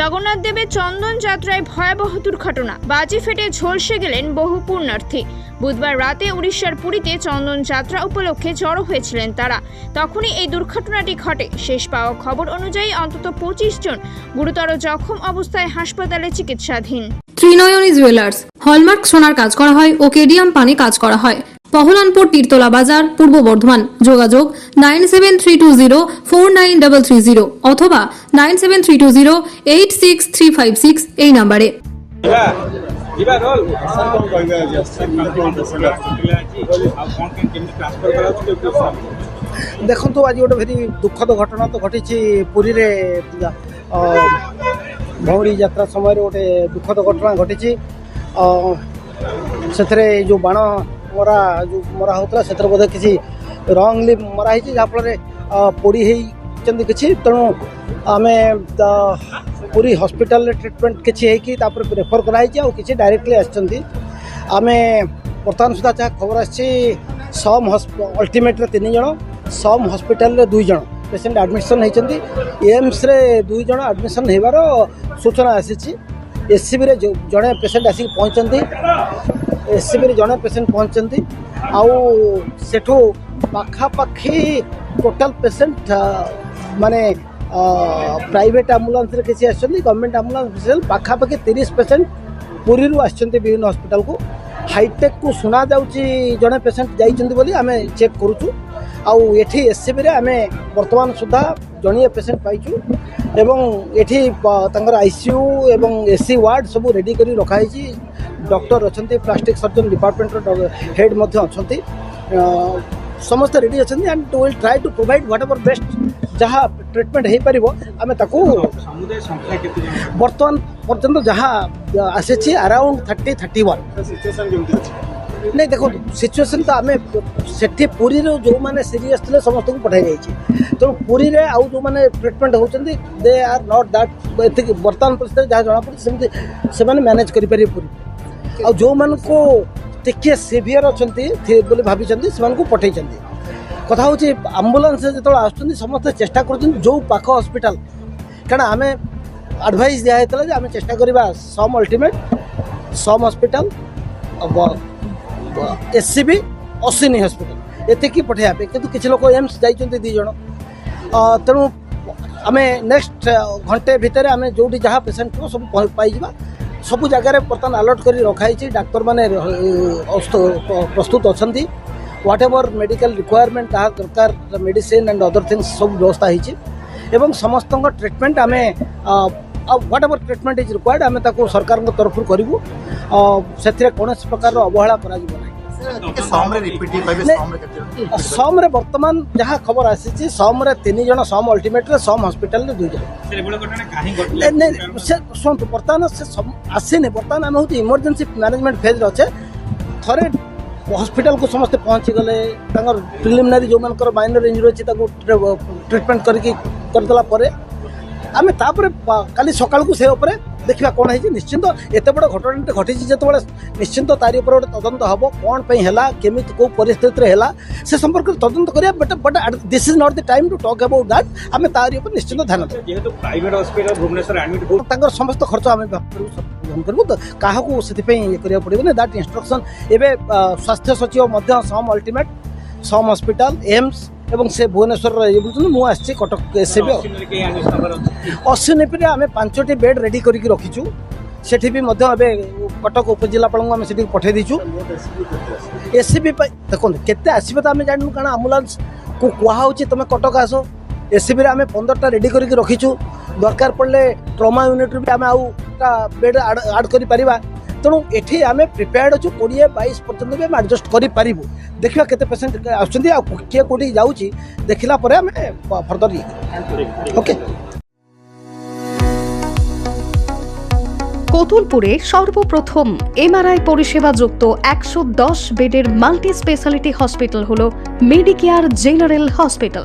জগন্নাথ দেবের চন্দন যাত্রায় ভয়াবহ দুর্ঘটনা বাজি ফেটে ঝলসে গেলেন বহু পুণ্যার্থী বুধবার রাতে উড়িষ্যার পুরীতে চন্দন যাত্রা উপলক্ষে জড়ো হয়েছিলেন তারা তখনই এই দুর্ঘটনাটি ঘটে শেষ পাওয়া খবর অনুযায়ী অন্তত পঁচিশ জন গুরুতর জখম অবস্থায় হাসপাতালে চিকিৎসাধীন ত্রিনয়নী জুয়েলার্স হলমার্ক সোনার কাজ করা হয় ও কেডিয়াম পানি কাজ করা হয় কহলানপুর তীরতলা বাজার পূর্ব বর্ধমান যোগাযোগ nine seven three two zero four nine double three zero অথবা nine seven three two zero eight six three five six এই নাম্বারে ଦେଖନ୍ତୁ ଆଜି ଗୋଟେ ଭେରି ଦୁଃଖଦ ଘଟଣା ତ ଘଟିଛି ପୁରୀରେ ଭଉଣୀ ଯାତ୍ରା ସମୟରେ ଗୋଟେ ଦୁଃଖଦ ଘଟଣା ଘଟିଛି ସେଥିରେ ଯେଉଁ ବାଣ ମରା ଯେଉଁ ମରା ହେଉଥିଲା ସେଥିରେ ବୋଧେ କିଛି ରଙ୍ଗଲି ମରା ହେଇଛି ଯାହାଫଳରେ ପୋଡ଼ି ହେଇଛନ୍ତି କିଛି ତେଣୁ ଆମେ ପୁରୀ ହସ୍ପିଟାଲରେ ଟ୍ରିଟମେଣ୍ଟ କିଛି ହେଇକି ତାପରେ ରେଫର କରାହେଇଛି ଆଉ କିଛି ଡାଇରେକ୍ଟଲି ଆସିଛନ୍ତି ଆମେ ବର୍ତ୍ତମାନ ସୁଦ୍ଧା ଯାହା ଖବର ଆସିଛି ସମ୍ ଅଲ୍ଟିମେଟ୍ରେ ତିନି ଜଣ ସମ୍ ହସ୍ପିଟାଲରେ ଦୁଇ ଜଣ ପେସେଣ୍ଟ ଆଡ଼ମିସନ୍ ହେଇଛନ୍ତି ଏମ୍ସରେ ଦୁଇ ଜଣ ଆଡ଼ମିସନ୍ ହେବାର ସୂଚନା ଆସିଛି ଏସ୍ସିବିରେ ଜଣେ ପେସେଣ୍ଟ ଆସିକି ପହଞ୍ଚିଛନ୍ତି ଏସ୍ସିବିରେ ଜଣେ ପେସେଣ୍ଟ ପହଞ୍ଚିଛନ୍ତି ଆଉ ସେଠୁ ପାଖାପାଖି ଟୋଟାଲ ପେସେଣ୍ଟ ମାନେ ପ୍ରାଇଭେଟ୍ ଆମ୍ବୁଲାନ୍ସରେ କିଛି ଆସିଛନ୍ତି ଗଭର୍ଣ୍ଣମେଣ୍ଟ ଆମ୍ବୁଲାନ୍ସ ପେସେଣ୍ଟ ପାଖାପାଖି ତିରିଶ ପେସେଣ୍ଟ ପୁରୀରୁ ଆସିଛନ୍ତି ବିଭିନ୍ନ ହସ୍ପିଟାଲକୁ ହାଇଟେକ୍କୁ ଶୁଣାଯାଉଛି ଜଣେ ପେସେଣ୍ଟ ଯାଇଛନ୍ତି ବୋଲି ଆମେ ଚେକ୍ କରୁଛୁ ଆଉ ଏଠି ଏସ୍ସିବିରେ ଆମେ ବର୍ତ୍ତମାନ ସୁଦ୍ଧା ଜଣିଏ ପେସେଣ୍ଟ ପାଇଛୁ ଏବଂ ଏଠି ତାଙ୍କର ଆଇସିୟୁ ଏବଂ ଏସି ୱାର୍ଡ଼ ସବୁ ରେଡ଼ି କରି ରଖାହେଇଛି डक्टर अच्छा प्लास्टिक सर्जन डिपार्टमेंटर हेड अच्छा समस्त रेडी अच्छा and to will try to provide whatever best जहाँ ट्रिटमेंट हो पार आम बर्तमान पर्यटन जहाँ आसी आराउंड थर्टी थर्टी वन नहीं देखो सिचुएशन तो आम से पूरी रो जो मैंने सीरीयस थे समस्त को पठाई जाइए तेनाली पूरी में आज जो मैंने ट्रिटमेंट होती दे आर नॉट दैट बर्तमान पर जहाँ जमापड़ी से मैनेज करें पूरी ଆଉ ଯେଉଁମାନଙ୍କୁ ଟିକିଏ ସିଭିଅର୍ ଅଛନ୍ତି ବୋଲି ଭାବିଛନ୍ତି ସେମାନଙ୍କୁ ପଠାଇଛନ୍ତି କଥା ହେଉଛି ଆମ୍ବୁଲାନ୍ସ ଯେତେବେଳେ ଆସୁଛନ୍ତି ସମସ୍ତେ ଚେଷ୍ଟା କରୁଛନ୍ତି ଯେଉଁ ପାଖ ହସ୍ପିଟାଲ କାରଣ ଆମେ ଆଡ଼ଭାଇସ୍ ଦିଆହେଇଥିଲା ଯେ ଆମେ ଚେଷ୍ଟା କରିବା SUM ultimate SUM hospital S C B Ashwini hospital ଏତିକି ପଠାଇବା ପାଇଁ କିନ୍ତୁ କିଛି ଲୋକ ଏମ୍ସ ଯାଇଛନ୍ତି ଦୁଇ ଜଣ ତେଣୁ ଆମେ ନେକ୍ସଟ ଘଣ୍ଟେ ଭିତରେ ଆମେ ଯେଉଁଠି ଯାହା ପେସେଣ୍ଟ ଥିବ ସବୁ ପାଇଯିବା ସବୁ ଜାଗାରେ ବର୍ତ୍ତମାନ ଆଲର୍ଟ କରି ରଖାହେଇଛି ଡାକ୍ତରମାନେ ପ୍ରସ୍ତୁତ ଅଛନ୍ତି ହ୍ୱାଟ୍ ଏଭର୍ ମେଡ଼ିକାଲ ରିକ୍ୱାରମେଣ୍ଟ ତାହା ଦରକାର ମେଡ଼ିସିନ୍ ଆଣ୍ଡ ଅଦର ଥିଙ୍ଗସ୍ ସବୁ ବ୍ୟବସ୍ଥା ହେଇଛି ଏବଂ ସମସ୍ତଙ୍କ ଟ୍ରିଟମେଣ୍ଟ ଆମେ whatever treatment is required ଆମେ ତାକୁ ସରକାରଙ୍କ ତରଫରୁ କରିବୁ ସେଥିରେ କୌଣସି ପ୍ରକାରର ଅବହେଳା କରାଯିବ ନାହିଁ ସମ୍ରେ ବର୍ତ୍ତମାନ ଯାହା ଖବର ଆସିଛି ସମ୍ରେ ତିନି ଜଣ ସମ୍ ଅଲ୍ଟିମେଟ୍ରେ ସମ୍ ହସ୍ପିଟାଲରେ ଦୁଇ ଜଣ ସେ ଶୁଣନ୍ତୁ ବର୍ତ୍ତମାନ ସେ ଆସିନି ବର୍ତ୍ତମାନ ଆମେ ହେଉଛି ଇମର୍ଜେନ୍ସି ମ୍ୟାନେଜମେଣ୍ଟ ଫେଜ୍ରେ ଅଛେ ଥରେ ହସ୍ପିଟାଲକୁ ସମସ୍ତେ ପହଞ୍ଚିଗଲେ ତାଙ୍କର ପ୍ରିଲିମିନାରୀ ଯେଉଁମାନଙ୍କର ମାଇନର ଇଞ୍ଜୁରି ଅଛି ତାକୁ ଟ୍ରିଟମେଣ୍ଟ କରିକି କରିଦେଲା ପରେ ଆମେ ତାପରେ କାଲି ସକାଳକୁ ସେ ଉପରେ ଦେଖିବା କ'ଣ ହେଇଛି ନିଶ୍ଚିନ୍ତ ଏତେ ବଡ଼ ଘଟଣାଟି ଘଟିଛି ଯେତେବେଳେ ନିଶ୍ଚିନ୍ତ ତାରି ଉପରେ ଗୋଟେ ତଦନ୍ତ ହେବ କ'ଣ ପାଇଁ ହେଲା କେମିତି କେଉଁ ପରିସ୍ଥିତିରେ ହେଲା ସେ ସମ୍ପର୍କରେ ତଦନ୍ତ କରିବା but but this is not the time to talk about that ଆମେ ତାରି ଉପରେ ନିଶ୍ଚିନ୍ତ ଧ୍ୟାନ ଦେବା ଯେହେତୁ ପ୍ରାଇଭେଟ୍ ହସ୍ପିଟାଲ ଭୁବନେଶ୍ୱର ଆଡ଼ମିଟ୍ ତାଙ୍କର ସମସ୍ତ ଖର୍ଚ୍ଚ ଆମେ ଗ୍ରହଣ କରିବୁ ତ କାହାକୁ ସେଥିପାଇଁ ଇଏ କରିବାକୁ ପଡ଼ିବନି ଦ୍ୟାଟ୍ ଇନ୍ଷ୍ଟ୍ରକ୍ସନ୍ ଏବେ ସ୍ୱାସ୍ଥ୍ୟ ସଚିବ ମଧ୍ୟ SUM ultimate SUM hospital AIIMS ଏବଂ ସେ ଭୁବନେଶ୍ୱରରେ ରହିବେ ବୁଝୁଛନ୍ତି ମୁଁ ଆସିଛି କଟକ ଏସ୍ସିବି ଅଶ୍ୱିନୀ ଏପିରେ ଆମେ ପାଞ୍ଚଟି ବେଡ୍ ରେଡ଼ି କରିକି ରଖିଛୁ ସେଠି ବି ମଧ୍ୟ ଏବେ କଟକ ଉପଜିଲ୍ଲାପାଳଙ୍କୁ ଆମେ ସେଠିକି ପଠାଇ ଦେଇଛୁ ଏସ୍ସିବି ପାଇଁ ଦେଖନ୍ତୁ କେତେ ଆସିବେ ତ ଆମେ ଜାଣିନୁ କାରଣ ଆମ୍ବୁଲାନ୍ସକୁ କୁହାହେଉଛି ତୁମେ କଟକ ଆସ ଏସ୍ସିବିରେ ଆମେ ପନ୍ଦରଟା ରେଡ଼ି କରିକି ରଖିଛୁ ଦରକାର ପଡ଼ିଲେ ଟ୍ରମା ୟୁନିଟ୍ରୁ ବି ଆମେ ଆଉ ବେଡ୍ ଆଡ଼ କରିପାରିବା ତେଣୁ ଏଠି ଆମେ ପ୍ରିପେୟାର୍ଡ ଅଛୁ କୋଡ଼ିଏ ବାଇଶ ପର୍ଯ୍ୟନ୍ତ ବି ଆମେ ଆଡ଼ଜଷ୍ଟ କରିପାରିବୁ ଦେଖିବା କେତେ ପେସେଣ୍ଟ ଆସୁଛନ୍ତି ଆଉ କିଏ କେଉଁଠି ଯାଉଛି ଦେଖିଲା ପରେ ଆମେ ଫର୍ଦର ଇଏ ଓକେ কতুলপুরে সর্বপ্রথম এমআরআই পরিষেবা যুক্ত একশো বেডের মাল্টি স্পেশালিটি হসপিটাল হল মেডিকেয়ার জেনারেল হসপিটাল